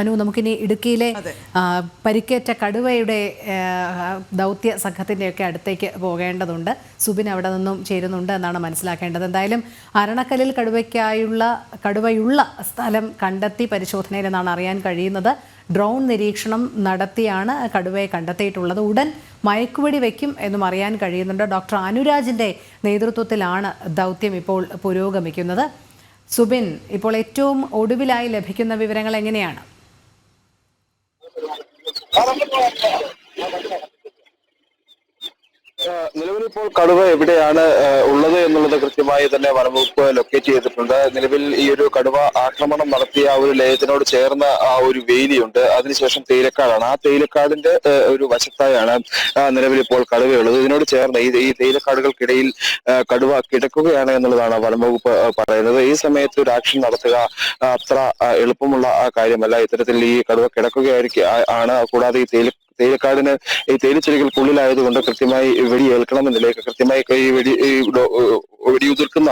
അനു നമുക്കിനി ഇടുക്കിയിലെ പരിക്കേറ്റ കടുവയുടെ ദൗത്യ ദൗത്യ സംഘത്തിന്റെയൊക്കെ അടുത്തേക്ക് പോകേണ്ടതുണ്ട്. സുബിൻ അവിടെ നിന്നും ചേരുന്നുണ്ട് എന്നാണ് മനസ്സിലാക്കേണ്ടത്. എന്തായാലും അരണക്കല്ലിൽ കടുവയ്ക്കായുള്ള കടുവയുള്ള സ്ഥലം കണ്ടെത്തി പരിശോധനയിലെന്നാണ് അറിയാൻ കഴിയുന്നത്. ഡ്രോൺ നിരീക്ഷണം നടത്തിയാണ് കടുവയെ കണ്ടെത്തിയിട്ടുള്ളത്. ഉടൻ മയക്കുവെടി വയ്ക്കും എന്നും അറിയാൻ കഴിയുന്നുണ്ട്. ഡോക്ടർ അനുരാജിന്റെ നേതൃത്വത്തിലാണ് ദൗത്യം ഇപ്പോൾ പുരോഗമിക്കുന്നത്. സുബിൻ ഇപ്പോൾ ഏറ്റവും ഒടുവിലായി ലഭിക്കുന്ന വിവരങ്ങൾ എങ്ങനെയാണ്? Hallelujah. ഏഹ് നിലവിലിപ്പോൾ കടുവ എവിടെയാണ് ഉള്ളത് എന്നുള്ളത് കൃത്യമായി തന്നെ വനംവകുപ്പ് ലൊക്കേറ്റ് ചെയ്തിട്ടുണ്ട്. നിലവിൽ ഈ ഒരു കടുവ ആക്രമണം നടത്തിയ ആ ഒരു ലയത്തിനോട് ചേർന്ന ആ ഒരു വേലിയുണ്ട്. അതിനുശേഷം തേയിലക്കാടാണ്. ആ തേയിലക്കാടിന്റെ ഒരു വശത്തായാണ് നിലവിൽ ഇപ്പോൾ കടുവയുള്ളത്. ഇതിനോട് ചേർന്ന് ഈ ഈ തേയിലക്കാടുകൾക്കിടയിൽ കടുവ കിടക്കുകയാണ് എന്നുള്ളതാണ് വനംവകുപ്പ് പറയുന്നത്. ഈ സമയത്ത് ഒരു ആക്ഷൻ നടത്തുക അത്ര എളുപ്പമുള്ള കാര്യമല്ല. ഇത്തരത്തിൽ ഈ കടുവ കിടക്കുകയായിരിക്കും ആണ്. കൂടാതെ ഈ തേയില തേയിലക്കാടിന് ഈ തേയിലച്ചെടികൾക്കുള്ളിലായതുകൊണ്ട് കൃത്യമായി വെടിയേൽക്കണമെന്നില്ല കൃത്യമായി ഈ വെടി വെടിയുതിർക്കുന്ന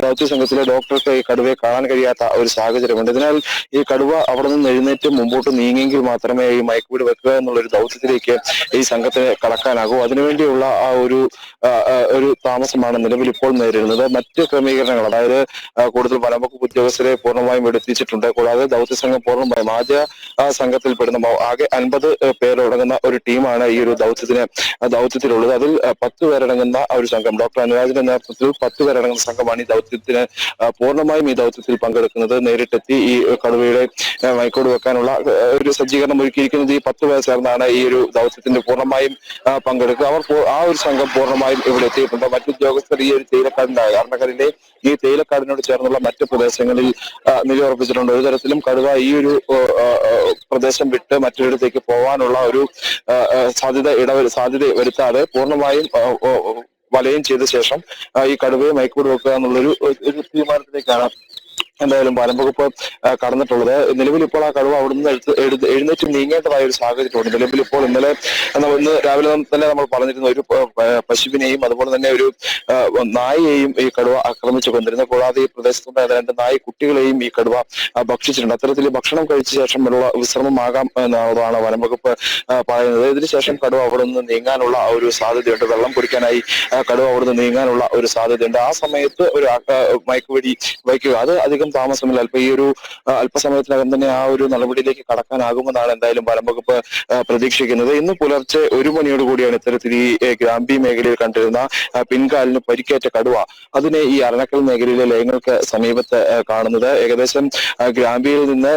ദൗത്യ സംഘത്തിലെ ഡോക്ടർക്ക് ഈ കടുവയെ കാണാൻ കഴിയാത്ത ഒരു സാഹചര്യമുണ്ട്. അതിനാൽ ഈ കടുവ അവിടെ നിന്ന് എഴുന്നേറ്റ് മുമ്പോട്ട് നീങ്ങിയെങ്കിൽ മാത്രമേ ഈ മയക്കുവീട് വെക്കുക എന്നുള്ള ഒരു ദൗത്യത്തിലേക്ക് ഈ സംഘത്തിന് കടക്കാനാകൂ. അതിനുവേണ്ടിയുള്ള ആ ഒരു ഒരു താമസമാണ് നിലവിൽ ഇപ്പോൾ നേരിടുന്നത്. മറ്റ് ക്രമീകരണങ്ങൾ അതായത് കൂടുതൽ വനംവകുപ്പ് ഉദ്യോഗസ്ഥരെ പൂർണമായും എടുത്തിച്ചിട്ടുണ്ട് കൂടാതെ ദൗത്യ സംഘം പൂർണമായും ആദ്യ സംഘത്തിൽപ്പെടുന്ന ആകെ അൻപത് പേരടങ്ങുന്ന ഒരു ടീമാണ് ഈ ഒരു ദൗത്യത്തിന് ദൗത്യത്തിലുള്ളത്. അതിൽ പത്ത് പേരടങ്ങുന്ന ഒരു സംഘം. ഡോക്ടർ അനുരാജിന്റെ നേതൃത്വത്തിൽ പത്ത് പേരടങ്ങുന്ന സംഘമാണ് ഈ ദൗത്യത്തിന് പൂർണമായും ഈ ദൗത്യത്തിൽ പങ്കെടുക്കുന്നത്. നേരിട്ടെത്തി ഈ കടുവയുടെ മൈക്കോട് വെക്കാനുള്ള ഒരു സജ്ജീകരണം ഒരുക്കിയിരിക്കുന്നത് ഈ പത്ത് പേർ ചേർന്നാണ് ഈ ഒരു ദൗത്യത്തിന്റെ പൂർണമായും പങ്കെടുക്കുക. അവർ ആ ഒരു സംഘം പൂർണമായും ഇവിടെ എത്തിയിട്ടുണ്ട്. മറ്റു ഉദ്യോഗസ്ഥർ ഈ ഒരു തേയിലക്കാടിന്റെ അർണക്കലിലെ ഈ തേയിലക്കാടിനോട് ചേർന്നുള്ള മറ്റു പ്രദേശങ്ങളിൽ നിലയുറപ്പിച്ചിട്ടുണ്ട്. ഒരു തരത്തിലും കടുവ ഈ ഒരു പ്രദേശം വിട്ട് മറ്റൊരിടത്തേക്ക് പോകാനുള്ള ഒരു സാധ്യത ഇടവ സാധ്യത വരുത്താതെ പൂർണമായും വലയം ചെയ്ത ശേഷം ഈ കടുവയെ മയക്കൂട് വെക്കുക എന്നുള്ളൊരു ഒരു തീരുമാനത്തിലേക്കാണ് എന്തായാലും പാലം വകുപ്പ് കടന്നിട്ടുള്ളത്. നിലവിൽ ഇപ്പോൾ ആ കടുവ അവിടുന്ന് നിന്ന് എഴുന്നേറ്റ് നീങ്ങേണ്ടതായ ഒരു സാഹചര്യമുണ്ട്. നിലവിൽ ഇപ്പോൾ ഇന്നലെ നമ്മൾ ഇന്ന് രാവിലെ തന്നെ നമ്മൾ പറഞ്ഞിരുന്ന ഒരു പശുവിനെയും അതുപോലെ തന്നെ ഒരു നായയെയും ഈ കടുവ ആക്രമിച്ചു കൊണ്ടിരുന്നു. കൂടാതെ ഈ പ്രദേശത്തുണ്ടായ രണ്ട് നായ കുട്ടികളെയും ഈ കടുവ ഭക്ഷിച്ചിട്ടുണ്ട്. അത്തരത്തിൽ ഭക്ഷണം കഴിച്ച ശേഷമുള്ള വിശ്രമമാകാം എന്നുള്ളതാണ് വനം വകുപ്പ് പറയുന്നത്. ഇതിനുശേഷം കടുവ അവിടെ നിന്ന് നീങ്ങാനുള്ള ഒരു സാധ്യതയുണ്ട്. വെള്ളം കുടിക്കാനായി കടുവ അവിടെ നിന്ന് നീങ്ങാനുള്ള ഒരു സാധ്യതയുണ്ട്. ആ സമയത്ത് ഒരു മയക്കുവെടി വയ്ക്കുക. അത് അധികം താമസമില്ല അല്പം ഈ ഒരു അല്പസമയത്തിനകം തന്നെ ആ ഒരു നടപടിയിലേക്ക് കടക്കാനാകുമെന്നാണ് എന്തായാലും വനം വകുപ്പ് പ്രതീക്ഷിക്കുന്നത്. ഇന്ന് പുലർച്ചെ ഒരു മണിയോട് കൂടിയാണ് ഇത്തരത്തിൽ ഈ ഗ്രാമ്പി മേഖലയിൽ കണ്ടിരുന്ന പിൻകാലിന് പരിക്കേറ്റ കടുവ അതിനെ ഈ അരണക്കൽ മേഖലയിലെ ലയങ്ങൾക്ക് സമീപത്ത് കാണുന്നത്. ഏകദേശം ഗ്രാമ്പിയിൽ നിന്ന്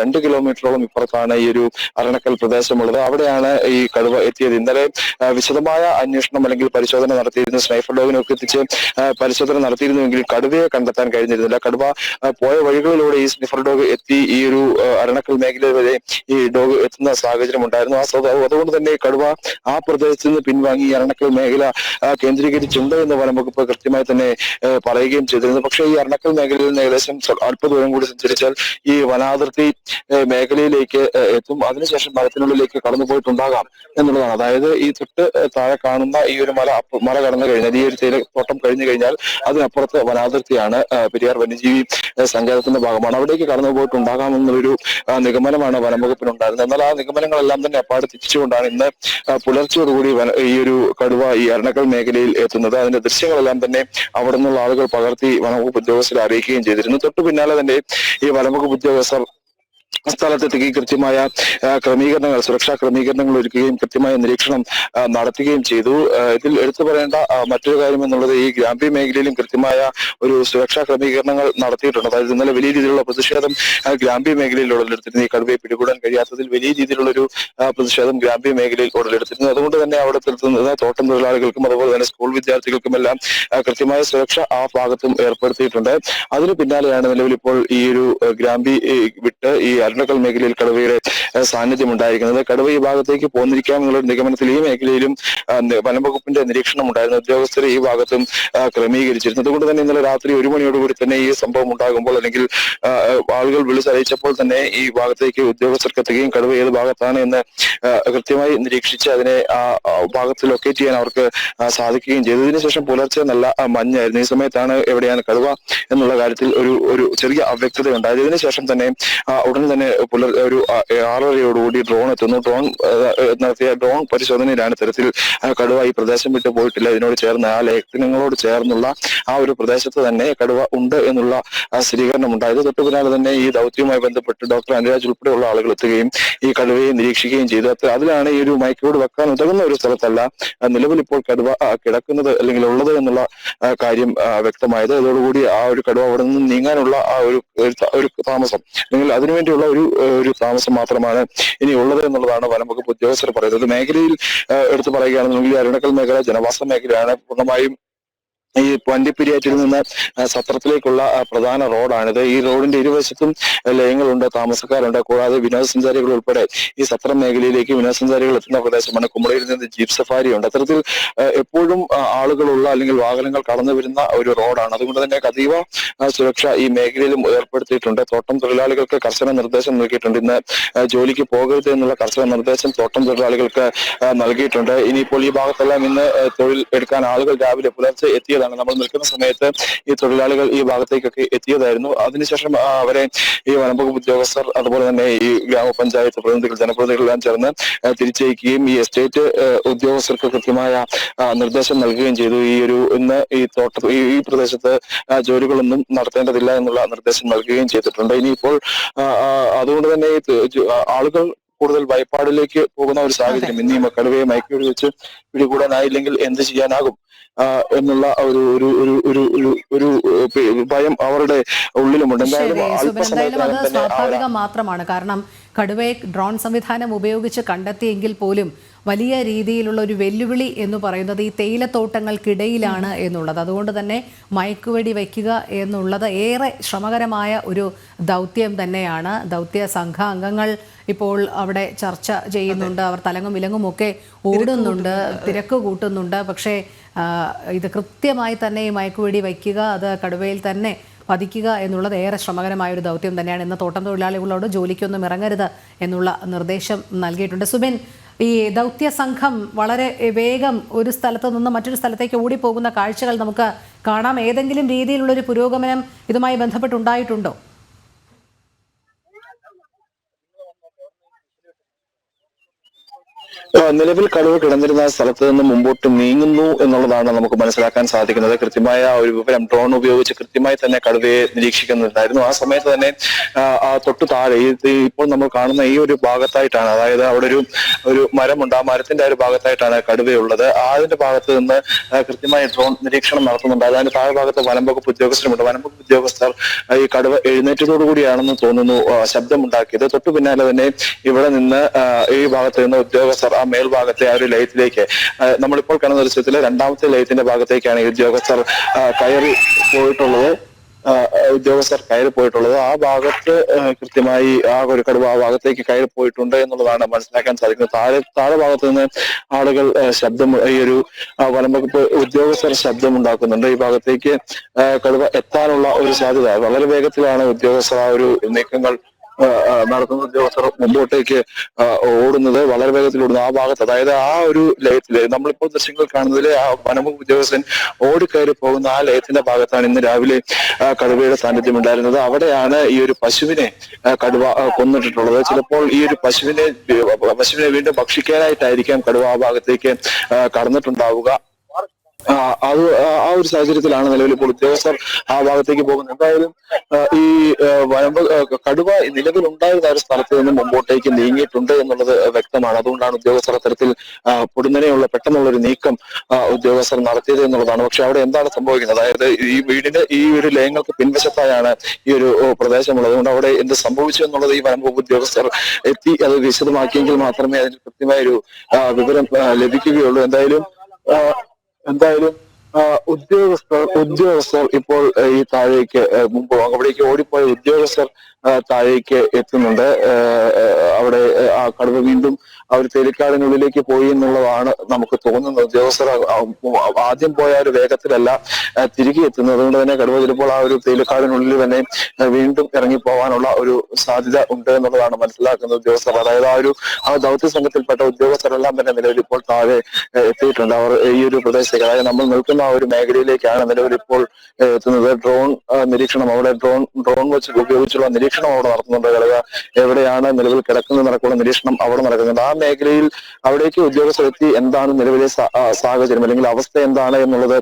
രണ്ട് കിലോമീറ്ററോളം ഇപ്പുറത്താണ് ഈ ഒരു അരണക്കൽ പ്രദേശമുള്ളത്. അവിടെയാണ് ഈ കടുവ എത്തിയത്. ഇന്നലെ വിശദമായ അന്വേഷണം അല്ലെങ്കിൽ പരിശോധന നടത്തിയിരുന്നു സ്നൈഫർ ഡോഗിനൊക്കെ എത്തിച്ച് പരിശോധന നടത്തിയിരുന്നുവെങ്കിൽ കടുവയെ കണ്ടെത്താൻ കഴിഞ്ഞിരുന്നില്ല. കടുവ പോയ വഴികളിലൂടെ ഈ സ്നിഫർ ഡോഗ് എത്തി ഈ ഒരു അരണക്കൽ മേഖല വരെ ഈ ഡോഗ് എത്തുന്ന സാഹചര്യം ഉണ്ടായിരുന്നു. ആ അതുകൊണ്ട് തന്നെ കടുവ ആ പ്രദേശത്ത് നിന്ന് പിൻവാങ്ങി അരണക്കൽ മേഖല കേന്ദ്രീകരിച്ചുണ്ട് എന്ന് വനം വകുപ്പ് കൃത്യമായി തന്നെ പറയുകയും ചെയ്തിരുന്നു. പക്ഷേ ഈ അരണക്കൽ മേഖലയിൽ നിന്ന് ഏകദേശം അല്പ ദൂരം കൂടി സഞ്ചരിച്ചാൽ ഈ വനാതിർത്തി മേഖലയിലേക്ക് എത്തും. അതിനുശേഷം മരത്തിനുള്ളിലേക്ക് കടന്നു പോയിട്ടുണ്ടാകാം എന്നുള്ളതാണ്. അതായത് ഈ തൊട്ട് താഴെ കാണുന്ന ഈ ഒരു മല മല കടന്നു കഴിഞ്ഞാൽ ഈ ഒരു തേയില തോട്ടം കഴിഞ്ഞു കഴിഞ്ഞാൽ അതിനപ്പുറത്ത് വനാതിർത്തിയാണ് പെരിയാർ വന്യജീവി ആ, സങ്കേതത്തിന്റെ ഭാഗമാണ്. അവിടേക്ക് കടന്നു പോയിട്ടുണ്ടാകാം എന്നൊരു ആ, നിഗമനമാണ് വനംവകുപ്പിനുണ്ടായിരുന്നത്. എന്നാൽ ആ നിഗമനങ്ങളെല്ലാം തന്നെ അപ്പാട് ഇന്ന് പുലർച്ചയോടുകൂടി ഈ ഒരു കടുവ ഈ അരണക്കൽ മേഖലയിൽ എത്തുന്നത്. അതിന്റെ ദൃശ്യങ്ങളെല്ലാം തന്നെ അവിടെ നിന്നുള്ള ആളുകൾ പകർത്തി വനംവകുപ്പ് ഉദ്യോഗസ്ഥരെ അറിയിക്കുകയും ചെയ്തിരുന്നു. തൊട്ടു പിന്നാലെ തന്നെ ഈ വനംവകുപ്പ് ഉദ്യോഗസ്ഥർ സ്ഥലത്തെത്തുകയും കൃത്യമായ ക്രമീകരണങ്ങൾ സുരക്ഷാ ക്രമീകരണങ്ങൾ ഒരുക്കുകയും കൃത്യമായ നിരീക്ഷണം നടത്തുകയും ചെയ്തു. ഇതിൽ എടുത്തു പറയേണ്ട മറ്റൊരു കാര്യം എന്നുള്ളത് ഈ ഗ്രാമ്യ മേഖലയിലും കൃത്യമായ ഒരു സുരക്ഷാ ക്രമീകരണങ്ങൾ നടത്തിയിട്ടുണ്ട്. അതായത് ഇന്നലെ വലിയ രീതിയിലുള്ള പ്രതിഷേധം ഗ്രാമ്യ മേഖലയിൽ ഉടലെടുത്തിരുന്നു ഈ കടുവയെ പിടികൂടാൻ കഴിയാത്തതിൽ വലിയ രീതിയിലുള്ള ഒരു പ്രതിഷേധം ഗ്രാമ്യ മേഖലയിൽ ഉടലെടുത്തിരുന്നു അതുകൊണ്ട് തന്നെ അവിടെ എത്തുന്നത് തോട്ടം തൊഴിലാളികൾക്കും അതുപോലെ തന്നെ സ്കൂൾ വിദ്യാർത്ഥികൾക്കും എല്ലാം കൃത്യമായ സുരക്ഷ ആ ഭാഗത്തും ഏർപ്പെടുത്തിയിട്ടുണ്ട്. അതിന് പിന്നാലെയാണ് നിലവിൽ ഇപ്പോൾ ഈ ഒരു ഗ്രാമ്പി വിട്ട് ഈ അരുണക്കൽ മേഖലയിൽ കടുവയുടെ ആ, സാന്നിധ്യം ഉണ്ടായിരിക്കുന്നത് കടുവ ഈ ഭാഗത്തേക്ക് പോന്നിരിക്കാം എന്നുള്ള ഒരു നിഗമനത്തിൽ ഈ മേഖലയിലും വനംവകുപ്പിന്റെ നിരീക്ഷണം ഉണ്ടായിരുന്നു ഉദ്യോഗസ്ഥരെ ഈ ഭാഗത്തും ക്രമീകരിച്ചിരുന്നു. അതുകൊണ്ട് തന്നെ ഇന്നലെ രാത്രി ഒരു മണിയോടുകൂടി തന്നെ ഈ സംഭവം ഉണ്ടാകുമ്പോൾ അല്ലെങ്കിൽ ആളുകൾ വിളിച്ചറിയിച്ചപ്പോൾ തന്നെ ഈ ഭാഗത്തേക്ക് ഉദ്യോഗസ്ഥർക്ക് എത്തുകയും കടുവ ഏത് ഭാഗത്താണ് എന്ന് കൃത്യമായി നിരീക്ഷിച്ച് അതിനെ ആ ഭാഗത്ത് ലൊക്കേറ്റ് ചെയ്യാൻ അവർക്ക് സാധിക്കുകയും ചെയ്തതിനു ഇതിനുശേഷം പുലർച്ചെ നല്ല മഞ്ഞായിരുന്നു. ഈ സമയത്താണ് എവിടെയാണ് കടുവ എന്നുള്ള കാര്യത്തിൽ ഒരു ഒരു ചെറിയ അവ്യക്തത ഉണ്ടായത് ഇതിനുശേഷം തന്നെ ഉടൻ തന്നെ പുലർ ഒരു ആ, ആറരയോടുകൂടി ഡ്രോൺ എത്തുന്നു. ഡ്രോൺ നടത്തിയ ഡ്രോൺ പരിശോധനയിലാണ് ഇത്തരത്തിൽ കടുവ ഈ പ്രദേശം വിട്ടു പോയിട്ടില്ല. ഇതിനോട് ചേർന്ന് ആ ലേഖനങ്ങളോട് ചേർന്നുള്ള ആ ഒരു പ്രദേശത്ത് തന്നെ കടുവ ഉണ്ട് എന്നുള്ള സ്ഥിരീകരണം ഉണ്ടായത്. തൊട്ടു പിന്നാലെ തന്നെ ഈ ദൗത്യവുമായി ബന്ധപ്പെട്ട് ഡോക്ടർ അനുരാജ് ഉൾപ്പെടെയുള്ള ആളുകൾ എത്തുകയും ഈ കടുവയെ നിരീക്ഷിക്കുകയും ചെയ്തു. അത് അതിലാണ് ഈ ഒരു മൈക്കോട് വെക്കാൻ ഉതകുന്ന ഒരു സ്ഥലത്തല്ല നിലവിൽ ഇപ്പോൾ കടുവ കിടക്കുന്നത് അല്ലെങ്കിൽ ഉള്ളത് എന്നുള്ള കാര്യം വ്യക്തമായത്. അതോടുകൂടി ആ ഒരു കടുവ അവിടെ നിന്ന് നീങ്ങാനുള്ള ആ ഒരു ഒരു താമസം അല്ലെങ്കിൽ അതിനുവേണ്ടിയുള്ള ഒരു ഒരു താമസം മാത്രമാണ് ഇനി ഉള്ളത് എന്നുള്ളതാണ് വനം വകുപ്പ് ഉദ്യോഗസ്ഥർ പറയുന്നത്. മേഖലയിൽ എടുത്തു പറയുകയാണെന്നുണ്ടെങ്കിൽ അരുണക്കൽ മേഖല ജനവാസ മേഖലയാണ് പൂർണമായും ഈ വണ്ടിപ്പിരിയാറ്റിൽ നിന്ന് സത്രത്തിലേക്കുള്ള പ്രധാന റോഡാണിത്. ഈ റോഡിന്റെ ഇരുവശത്തും ലയങ്ങളുണ്ട് താമസക്കാരുണ്ട്. കൂടാതെ വിനോദസഞ്ചാരികൾ ഉൾപ്പെടെ ഈ സത്രം മേഖലയിലേക്ക് വിനോദസഞ്ചാരികൾ എത്തുന്ന പ്രദേശമാണ് കുമ്പളയിൽ നിന്ന് ജീപ്പ് സഫാരി ഉണ്ട് അത്തരത്തിൽ എപ്പോഴും ആളുകളുള്ള അല്ലെങ്കിൽ വാഹനങ്ങൾ കടന്നു വരുന്ന ഒരു റോഡാണ്. അതുകൊണ്ട് തന്നെ അതീവ സുരക്ഷ ഈ മേഖലയിലും ഏർപ്പെടുത്തിയിട്ടുണ്ട്. തോട്ടം തൊഴിലാളികൾക്ക് കർശന നിർദ്ദേശം നൽകിയിട്ടുണ്ട്. ഇന്ന് ജോലിക്ക് പോകരുത് എന്നുള്ള കർശന നിർദ്ദേശം തോട്ടം തൊഴിലാളികൾക്ക് നൽകിയിട്ടുണ്ട്. ഇനിയിപ്പോൾ ഈ ഭാഗത്തെല്ലാം ഇന്ന് തൊഴിൽ എടുക്കാൻ ആളുകൾ രാവിലെ പുലർച്ചെ എത്തിയതാണ് നമ്മൾ നിൽക്കുന്ന സമയത്ത് ഈ തൊഴിലാളികൾ ഈ ഭാഗത്തേക്കൊക്കെ എത്തിയതായിരുന്നു. അതിനുശേഷം അവരെ ഈ വനംവകുപ്പ് ഉദ്യോഗസ്ഥർ അതുപോലെ തന്നെ ഈ ഗ്രാമപഞ്ചായത്ത് പ്രതിനിധികൾ ജനപ്രതിനിധികളെല്ലാം ചേർന്ന് തിരിച്ചയക്കുകയും ഈ എസ്റ്റേറ്റ് ഉദ്യോഗസ്ഥർക്ക് കൃത്യമായ നിർദ്ദേശം നൽകുകയും ചെയ്തു. ഈ ഒരു ഇന്ന് ഈ തോട്ട ഈ പ്രദേശത്ത് ജോലികളൊന്നും നടത്തേണ്ടതില്ല എന്നുള്ള നിർദ്ദേശം നൽകുകയും ചെയ്തിട്ടുണ്ട്. ഇനിയിപ്പോൾ അതുകൊണ്ട് തന്നെ ആളുകൾ കൂടുതൽ ഭയപ്പാടിലേക്ക് പോകുന്ന ഒരു സാഹചര്യം. ഇന്ന് ഈ കടുവയെ മയക്കി വെച്ച് പിടികൂടാനായില്ലെങ്കിൽ എന്ത് ചെയ്യാനാകും? എന്നുള്ള ഒരു ഒരു ഒരു ഒരു ഒരു ഭയം അവരുടെ ഉള്ളിലുമുണ്ട്. എന്തായാലും അത് സ്വാഭാവികം മാത്രമാണ്. കാരണം കടുവയെ ഡ്രോൺ സംവിധാനം ഉപയോഗിച്ച് കണ്ടെത്തിയെങ്കിൽ പോലും വലിയ രീതിയിലുള്ള ഒരു വെല്ലുവിളി എന്ന് പറയുന്നത് ഈ തേയിലത്തോട്ടങ്ങൾക്കിടയിലാണ് എന്നുള്ളത്. അതുകൊണ്ട് തന്നെ മയക്കുവെടി വയ്ക്കുക എന്നുള്ളത് ഏറെ ശ്രമകരമായ ഒരു ദൗത്യം തന്നെയാണ്. ദൗത്യ സംഘ അംഗങ്ങൾ ഇപ്പോൾ അവിടെ ചർച്ച ചെയ്യുന്നുണ്ട്. അവർ തലങ്ങും വിലങ്ങും ഒക്കെ ഓടുന്നുണ്ട് തിരക്ക് കൂട്ടുന്നുണ്ട്. പക്ഷേ ഇത് കൃത്യമായി തന്നെ ഈ മയക്കുവെടി വയ്ക്കുക അത് കടുവയിൽ തന്നെ പതിക്കുക എന്നുള്ളത് ഏറെ ശ്രമകരമായ ഒരു ദൗത്യം തന്നെയാണ്. ഇന്ന് തോട്ടം തൊഴിലാളികളോട് ജോലിക്കൊന്നും ഇറങ്ങരുത് എന്നുള്ള നിർദ്ദേശം നൽകിയിട്ടുണ്ട്. സുബിൻ ഈ ദൗത്യ സംഘം വളരെ വേഗം ഒരു സ്ഥലത്ത് നിന്ന് മറ്റൊരു സ്ഥലത്തേക്ക് ഓടിപ്പോകുന്ന കാഴ്ചകൾ നമുക്ക് കാണാം. ഏതെങ്കിലും രീതിയിലുള്ള ഒരു പുരോഗമനം ഇതുമായി ബന്ധപ്പെട്ടുണ്ടായിട്ടുണ്ടോ? നിലവിൽ കടുവ കിടന്നിരുന്ന സ്ഥലത്ത് നിന്ന് മുമ്പോട്ട് നീങ്ങുന്നു എന്നുള്ളതാണ് നമുക്ക് മനസ്സിലാക്കാൻ സാധിക്കുന്നത്. കൃത്യമായ ഒരു വിവരം ഡ്രോൺ ഉപയോഗിച്ച് കൃത്യമായി തന്നെ കടുവയെ നിരീക്ഷിക്കുന്നുണ്ടായിരുന്നു. ആ സമയത്ത് തന്നെ ആ, തൊട്ടു താഴെ ഇപ്പോൾ നമ്മൾ കാണുന്ന ഈ ഒരു ഭാഗത്തായിട്ടാണ് അതായത് അവിടെ ഒരു ഒരു മരമുണ്ട്. ആ മരത്തിന്റെ ഒരു ഭാഗത്തായിട്ടാണ് കടുവയുള്ളത്. അതിന്റെ ഭാഗത്ത് നിന്ന് കൃത്യമായി ഡ്രോൺ നിരീക്ഷണം നടത്തുന്നുണ്ട്. അതിന്റെ താഴെ ഭാഗത്ത് വനം വകുപ്പ് ഉദ്യോഗസ്ഥരുമുണ്ട് വനം വകുപ്പ് ഉദ്യോഗസ്ഥർ ഈ കടുവ എഴുന്നേറ്റതോടുകൂടിയാണെന്ന് തോന്നുന്നു ശബ്ദമുണ്ടാക്കിയത്. തൊട്ടു പിന്നാലെ തന്നെ ഇവിടെ നിന്ന് ഈ ഭാഗത്ത് നിന്ന് ഉദ്യോഗസ്ഥർ ആ മേൽഭാഗത്തെ ആ ഒരു ലയത്തിലേക്ക് ആ, നമ്മളിപ്പോൾ കാണുന്ന ദൃശ്യത്തിലെ രണ്ടാമത്തെ ലയത്തിന്റെ ഭാഗത്തേക്കാണ് ഈ ഉദ്യോഗസ്ഥർ കയറി പോയിട്ടുള്ളത്. ഉദ്യോഗസ്ഥർ കയറി പോയിട്ടുള്ളത്. ആ ഭാഗത്ത് കൃത്യമായി ആ ഒരു കടുവ ആ ഭാഗത്തേക്ക് കയറി പോയിട്ടുണ്ട് എന്നുള്ളതാണ് മനസ്സിലാക്കാൻ സാധിക്കുന്നത്. താഴെ താഴെ ഭാഗത്ത് നിന്ന് ആളുകൾ ശബ്ദം ഈ ഒരു വനംവകുപ്പ് ഉദ്യോഗസ്ഥർ ശബ്ദമുണ്ടാക്കുന്നുണ്ട് ഈ ഭാഗത്തേക്ക് കടുവ എത്താനുള്ള ഒരു സാധ്യത വളരെ വേഗത്തിലാണ് ഉദ്യോഗസ്ഥർ ആ ഒരു നീക്കങ്ങൾ നടത്തുന്ന ഉദ്യോഗസ്ഥർ മുമ്പോട്ടേക്ക് ഓടുന്നത് വളരെ വേഗത്തിൽ ഓടുന്നു. ആ ഭാഗത്ത് അതായത് ആ ഒരു ലയത്തിൽ നമ്മളിപ്പോൾ ദൃശ്യങ്ങൾ കാണുന്നതിൽ ആ വനംവകുപ്പ് ഉദ്യോഗസ്ഥൻ ഓടിക്കയറി പോകുന്ന ആ ലയത്തിന്റെ ഭാഗത്താണ് ഇന്ന് രാവിലെ കടുവയുടെ സാന്നിധ്യം ഉണ്ടായിരുന്നത്. അവിടെയാണ് ഈ ഒരു പശുവിനെ കടുവ കൊന്നിട്ടിട്ടുള്ളത്. ചിലപ്പോൾ ഈ ഒരു പശുവിനെ പശുവിനെ വീണ്ടും ഭക്ഷിക്കാനായിട്ടായിരിക്കാം കടുവ ആ ഭാഗത്തേക്ക് കടന്നിട്ടുണ്ടാവുക. അത് ആ- ഒരു സാഹചര്യത്തിലാണ് നിലവിൽ ഇപ്പോൾ ഉദ്യോഗസ്ഥർ ആ ഭാഗത്തേക്ക് പോകുന്നത്. എന്തായാലും ഈ വരമ്പ് കടുവ നിലവിൽ ഉണ്ടായിരുന്ന ഒരു സ്ഥലത്ത് നിന്ന് മുമ്പോട്ടേക്ക് നീങ്ങിയിട്ടുണ്ട് എന്നുള്ളത് വ്യക്തമാണ്. അതുകൊണ്ടാണ് ഉദ്യോഗസ്ഥർ അത്തരത്തിൽ പൊടുന്നനെയുള്ള പെട്ടെന്നുള്ള ഒരു നീക്കം ഉദ്യോഗസ്ഥർ നടത്തിയത് എന്നുള്ളതാണ്. പക്ഷെ അവിടെ എന്താണ് സംഭവിക്കുന്നത്? അതായത് ഈ വീടിന്റെ ഈ ഒരു ലയങ്ങൾക്ക് പിൻവശത്തായാണ് ഈ ഒരു പ്രദേശമുള്ളത്. അതുകൊണ്ട് അവിടെ എന്ത് സംഭവിച്ചു എന്നുള്ളത് ഈ വനംവകുപ്പ് ഉദ്യോഗസ്ഥർ എത്തി അത് വിശദമാക്കിയെങ്കിൽ മാത്രമേ അതിന് കൃത്യമായ ഒരു വിവരം ലഭിക്കുകയുള്ളൂ. എന്തായാലും എന്തായാലും ഉദ്യോഗസ്ഥർ ഉദ്യോഗസ്ഥർ ഇപ്പോൾ ഈ താഴേക്ക് മുമ്പ് അവിടേക്ക് ഓടിപ്പോയ ഉദ്യോഗസ്ഥർ താഴേക്ക് എത്തുന്നുണ്ട്. അവിടെ ആ കടുവ വീണ്ടും ഒരു തേലിക്കാടിനുള്ളിലേക്ക് പോയി എന്നുള്ളതാണ് നമുക്ക് തോന്നുന്നത്. ഉദ്യോഗസ്ഥർ ആദ്യം പോയ ഒരു വേഗത്തിലല്ല തിരികെ എത്തുന്നത്. അതുകൊണ്ട് തന്നെ കടുവ ചിലപ്പോൾ ആ ഒരു തേലിക്കാടിനുള്ളിൽ തന്നെ വീണ്ടും ഇറങ്ങി പോകാനുള്ള ഒരു സാധ്യത ഉണ്ട് എന്നുള്ളതാണ് മനസ്സിലാക്കുന്നത് ഉദ്യോഗസ്ഥർ. അതായത് ആ ഒരു ആ ദൗത്യ സംഘത്തിൽപ്പെട്ട ഉദ്യോഗസ്ഥരെല്ലാം തന്നെ നിലവിൽ ഇപ്പോൾ താഴെ എത്തിയിട്ടുണ്ട്. അവർ ഈ ഒരു പ്രദേശത്തേക്ക് അതായത് നമ്മൾ നിൽക്കുന്ന ആ ഒരു മേഖലയിലേക്കാണ് നിലവിൽ ഇപ്പോൾ എത്തുന്നത്. ഡ്രോൺ നിരീക്ഷണം അവിടെ ഡ്രോൺ ഡ്രോൺ വെച്ച് ഉപയോഗിച്ചുള്ള നിരീക്ഷണം അവിടെ നടത്തുന്നുണ്ട് കടുവ എവിടെയാണ് നിലവിൽ കിടക്കുന്നത് നടക്കുന്ന നിരീക്ഷണം അവിടെ നടക്കുന്നുണ്ട്. ആ മേഖലയിൽ അവിടേക്ക് ഉദ്യോഗസ്ഥരെത്തി എന്താണ് നിലവിലെ സാഹചര്യം അല്ലെങ്കിൽ അവസ്ഥ എന്താണ് എന്നുള്ളത്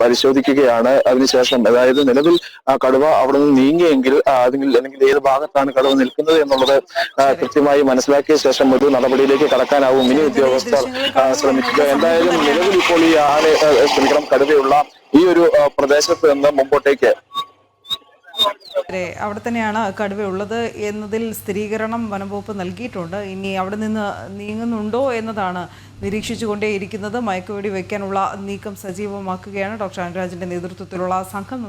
പരിശോധിക്കുകയാണ്. അതിനുശേഷം അതായത് നിലവിൽ കടുവ അവിടെ നിന്ന് നീങ്ങിയെങ്കിൽ അല്ലെങ്കിൽ അല്ലെങ്കിൽ ഏത് ഭാഗത്താണ് കടുവ നിൽക്കുന്നത് എന്നുള്ളത് കൃത്യമായി മനസ്സിലാക്കിയ ശേഷം ഒരു നടപടിയിലേക്ക് കടക്കാനാവും. ഇനി ഉദ്യോഗസ്ഥർ ശ്രമിക്കുക. എന്തായാലും നിലവിൽ ഇപ്പോൾ ഈ ആന ശ്രമിക്കണം. കടുവയുള്ള ഈ ഒരു പ്രദേശത്ത് നിന്ന് മുമ്പോട്ടേക്ക്. അവിടെ തന്നെയാണ് കടുവ ഉള്ളത് എന്നതിൽ സ്ഥിരീകരണം വനംവകുപ്പ് നൽകിയിട്ടുണ്ട്. ഇനി അവിടെ നിന്ന് നീങ്ങുന്നുണ്ടോ എന്നതാണ് നിരീക്ഷിച്ചുകൊണ്ടേയിരിക്കുന്നത് മയക്കുവെടി വയ്ക്കാനുള്ള നീക്കം സജീവമാക്കുകയാണ്. ഡോക്ടർ അനുരാജിന്റെ നേതൃത്വത്തിലുള്ള സംഘം